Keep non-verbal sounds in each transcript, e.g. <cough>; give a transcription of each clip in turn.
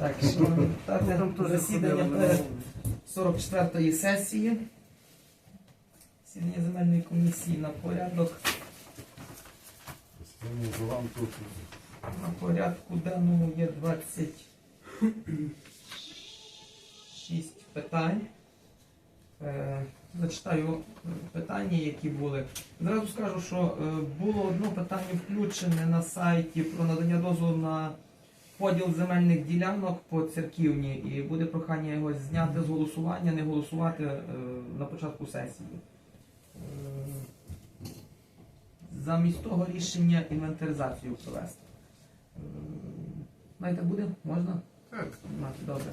Так, <laughs> шановні депутати, засідання ходили, перед ну, 44-ї сесії. Засідання земельної комісії на порядок. На порядку денному є 26 питань. Е, Зачитаю питання, які були. Зразу скажу, що е, було одне питання включене на сайті про надання дозволу на поділ земельних ділянок по церківні, і буде прохання його зняти з голосування, не голосувати е, на початку сесії. Е, Замість того рішення інвентаризацію провести. Е, Знаєте, буде? Можна? Так. Добре.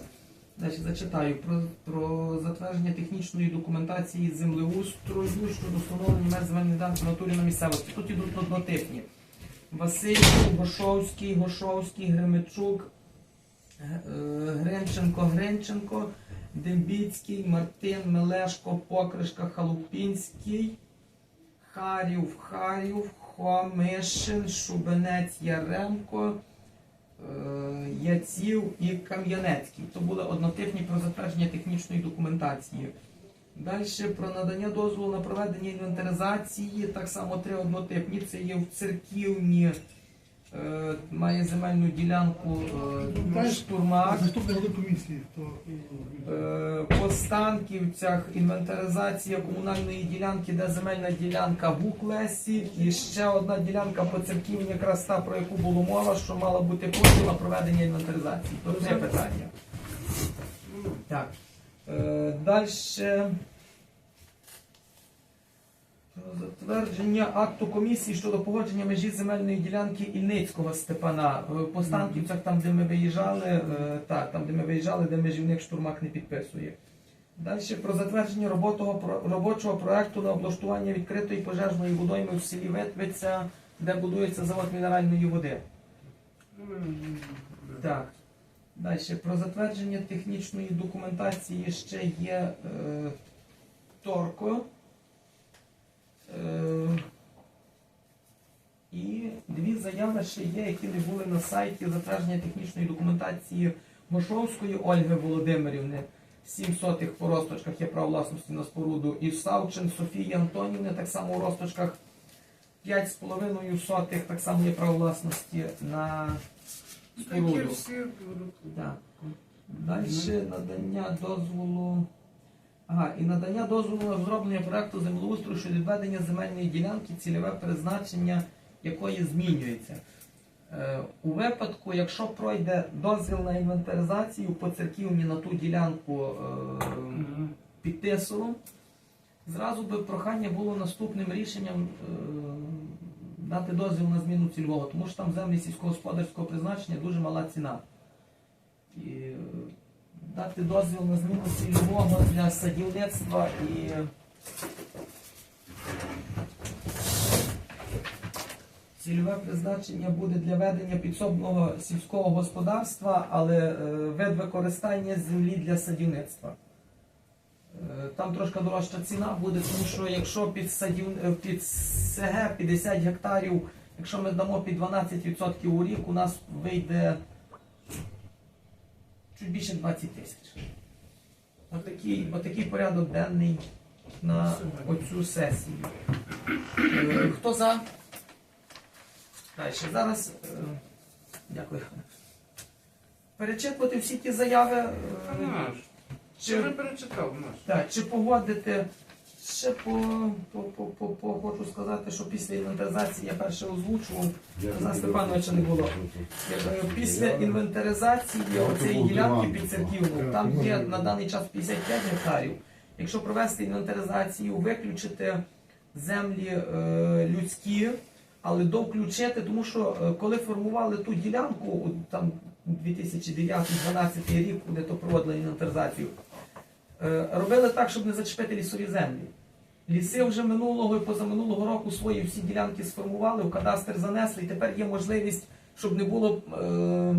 Далі зачитаю про, про затвердження технічної документації землеустрою щодо встановлення меж земельних ділянок в натурі на місцевості. Тут ідуть однотипні. Васильчук, Гошовський, Гошовський, Гремичук, е, Гринченко, Гринченко, Дембіцький, Мартин, Мелешко, Покришка, Халупінський, Харів, Харів, Хомишин, Шубенець, Яремко, е, Яців і Кам'янецький. То були однотипні про затвердження технічної документації. Далі про надання дозволу на проведення інвентаризації, так само три однотипні. Це є в церківні, е, має земельну ділянку е, штурмак. Заступник комісії, то Е, По Станківцях інвентаризація комунальної ділянки, де земельна ділянка в Уклесі, і ще одна ділянка по церківні, якраз та, про яку було мова, що мала бути дозвіл на проведення інвентаризації. То три питання. Так. Е, Далі. Затвердження акту комісії щодо погодження межі земельної ділянки Ільницького Степана. Е, По Станківцях, там, де ми виїжджали, е, так, там, де ми виїжджали, де межівник штурмак не підписує. Далі про затвердження роботого, робочого проекту на облаштування відкритої пожежної водойми в селі Ветвиця, де будується завод мінеральної води. Так. Далі про затвердження технічної документації ще є е, Торко. Е, і дві заяви ще є, які не були на сайті затвердження технічної документації Гошовської Ольги Володимирівни. Сім сотих по росточках є право власності на споруду. І Савчин Софії Антонівни так само у росточках 5,5 сотих так само є право власності на Споруду. Так. Далі надання дозволу. Ага, і надання дозволу на зроблення проекту землеустрою щодо відведення земельної ділянки, цільове призначення якої змінюється. Е, у випадку, якщо пройде дозвіл на інвентаризацію по церківні на ту ділянку е, під Тисовом, зразу би прохання було наступним рішенням е, дати дозвіл на зміну цільового, тому що там землі сільськогосподарського призначення дуже мала ціна. І е, дати дозвіл на зміну цільового для садівництва і Цільове призначення буде для ведення підсобного сільського господарства, але е, вид використання землі для садівництва. Е, Там трошки дорожча ціна буде, тому що якщо під, садів... е, під СГ 50 гектарів, якщо ми дамо під 12% у рік, у нас вийде чуть більше 20 тисяч. Отакий, отакий порядок денний на оцю сесію. Е, Хто за? Далі. Зараз. Дякую. Перечитувати всі ті заяви. Чи вже перечитав наш? так, чи погодити. Ще по, по, по, по, по хочу сказати, що після інвентаризації я перше озвучував, за Степановича не було. Е, Після інвентаризації цієї ділянки під церківну, там є на даний час 55 гектарів. Якщо провести інвентаризацію, виключити землі е, людські, але довключити, тому що е, коли формували ту ділянку, у, там 2009-2012 рік, коли то проводили інвентаризацію, робили так, щоб не зачепити лісові землі. Ліси вже минулого і позаминулого року свої всі ділянки сформували, в кадастр занесли, і тепер є можливість, щоб не було е,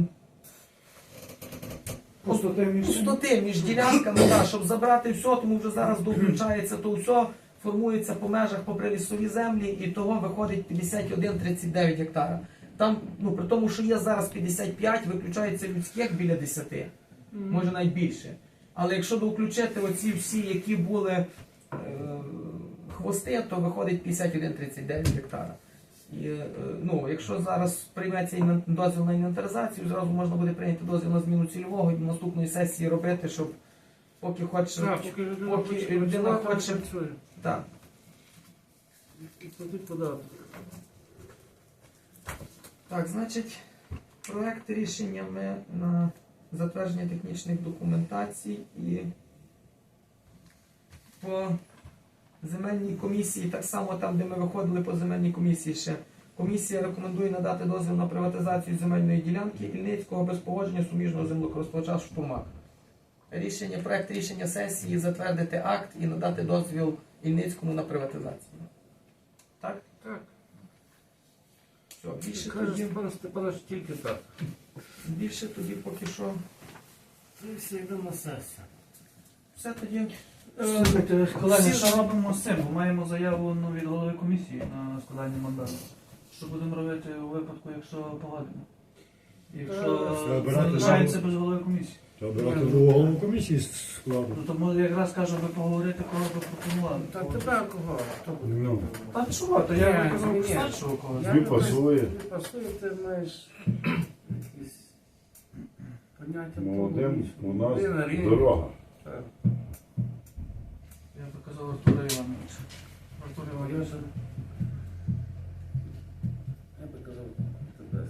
Пустоти між пустоти між ділянками, да, щоб забрати все, тому вже зараз довключається то все, формується по межах попри лісові землі, і того виходить 51-39 гектара. там, ну при тому, що є зараз 55, виключається людських біля 10, може навіть більше. Але якщо доключити оці всі, які були е, хвости, то виходить 51,39 гектара. І, е, ну, якщо зараз прийметься дозвіл на інвентаризацію, зразу можна буде прийняти дозвіл на зміну цільового і до наступної сесії робити, щоб поки хоче. Так, поки людина поки хоче людина хоче-. Так. Так, значить, проект рішення ми на затвердження технічних документацій і по земельній комісії, так само там, де ми виходили по земельній комісії ще. Комісія рекомендує надати дозвіл на приватизацію земельної ділянки Ільницького без погодження суміжного землекористувача Штурмак. Рішення, проект рішення сесії затвердити акт і надати дозвіл Ільницькому на приватизацію. Так? Так. Все, більше Каже тоді. Степан Степанович тільки так. Більше тоді поки що. Всі йдемо на сесію. Все тоді. Слухайте, колеги, що робимо з цим? Бо маємо заяву ну, від голови комісії на складання мандату. Що будемо робити у випадку, якщо погодимо? Якщо Треба брати залишається без голови комісії. Треба брати другу голову комісії з складу. Ну тому якраз кажу, ви поговорити, кого ви пропонували. Та тебе кого? Хто буде? Ну. Та чого? То я Ні, казав ні. старшого когось. Я Тобі не пасує. тобі пасує, ти маєш якісь поняття. Молодим у нас дорога. Так. Я би казав Артура Івановича. Артур Іванович. Я би казав тебе,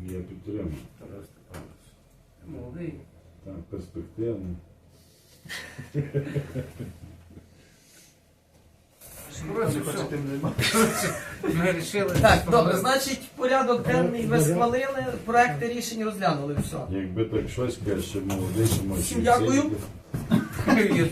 Я підтримую. Тарас Степанович. Молодий. Так, перспективно. <laughs> Коротше, все. <laughs> Ми вирішили. Так, добре, значить, порядок денний ви схвалили, проекти рішень розглянули. Все. Якби так щось, я ще молодий, що може. Всім дякую. <laughs> Є.